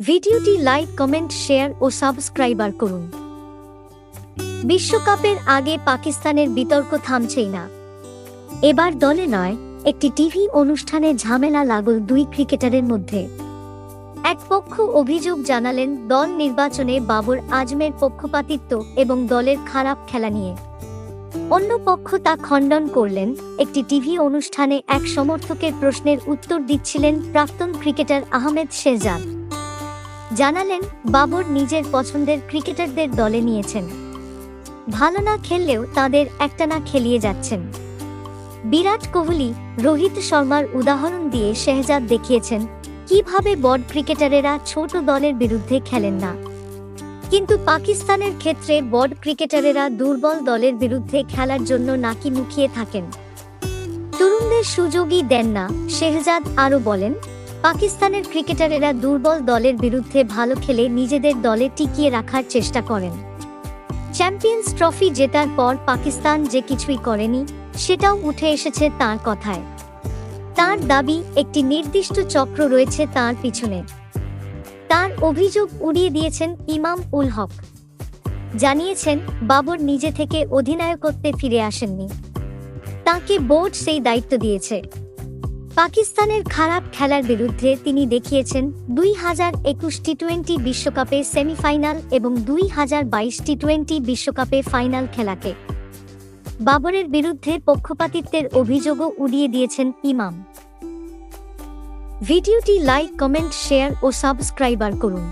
ভিডিওটি like, comment, share ও subscriber করুন। বিশ্বকাপের আগে পাকিস্তানের বিতর্ক থামছেই না। এবার দলে নয়, একটি টিভি অনুষ্ঠানে ঝামেলা লাগল দুই ক্রিকেটারের মধ্যে। এক পক্ষ অভিযোগ জানালেন, দল নির্বাচনে বাবর আজমের পক্ষপাতিত্ব এবং দলের খারাপ খেলা নিয়ে। অন্য পক্ষ তা খণ্ডন করলেন, একটি টিভি অনুষ্ঠানে এক সমর্থকের প্রশ্নের উত্তর দিচ্ছিলেন প্রাক্তন ক্রিকেটার আহমেদ শেহজাদ জানালেন, বাবর নিজের পছন্দের ক্রিকেটারদের দলে নিয়েছেন। ভালো না খেললেও তাদের একটানা খেলিয়ে যাচ্ছেন। বিরাট কোহলি, রোহিত শর্মার উদাহরণ দিয়ে শেহজাদ দেখিয়েছেন, কীভাবে বড় ক্রিকেটারেরা ছোট দলের বিরুদ্ধে খেলেন না। কিন্তু পাকিস্তানের ক্ষেত্রে বড় ক্রিকেটারেরা দুর্বল দলের বিরুদ্ধে খেলার জন্য নাকি মুখিয়ে থাকেন। তরুণদের সুযোগই দেন না, শেহজাদ আরও বলেন পাকিস্তানের ক্রিকেটারেরা দুর্বল দলের বিরুদ্ধে ভালো খেলে নিজেদের দলে টিকিয়ে রাখার চেষ্টা করেন। চ্যাম্পিয়ন্স ট্রফি জেতার পর পাকিস্তান যে কিছুই করেনি, সেটাও উঠে এসেছে তার কথায়। তার দাবি, একটি নির্দিষ্ট চক্র রয়েছে তার পিছনে। তার অভিযোগ উড়িয়ে দিয়েছেন ইমাম উল হক। জানিয়েছেন, বাবর নিজে থেকে অধিনায়কত্বে ফিরে আসেননি। তাকে বোর্ড সেই দায়িত্ব দিয়েছে। পাকিস্তানের খারাপ খেলার বিরুদ্ধে তিনি দেখিয়েছেন দুই হাজার একুশ টি টোয়েন্টি বিশ্বকাপে সেমিফাইনাল এবং দুই হাজার বাইশ টি টোয়েন্টি বিশ্বকাপে ফাইনাল খেলাকে। বাবরের বিরুদ্ধে পক্ষপাতিত্বের অভিযোগও উড়িয়ে দিয়েছেন ইমাম। ভিডিওটি লাইক, কমেন্ট, শেয়ার ও সাবস্ক্রাইবার করুন।